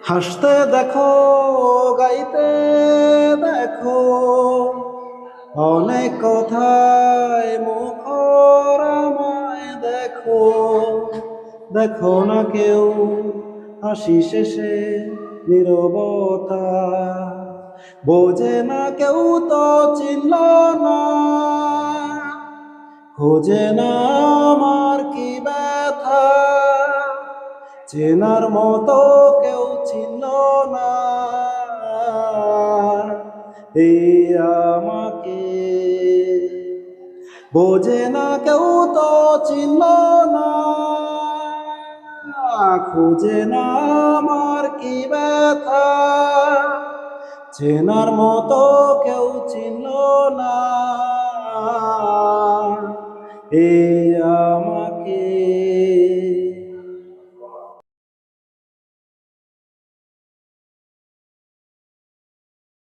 হাসতে দেখো, গাইতে দেখো। অনেক কথায় মুখর আমায় দেখো। দেখো না কেউ হাসি শেষে নীরবতা। বোঝে না কেউ তো চিনল না। খোঁজে না চেনার মতো কেউ ছিল না। এই আমাকে, বোঝে না কেউ তো চিনল না। খুঁজে না আমার কি ব্যথা। চেনার মতো কেউ চিনল না। এই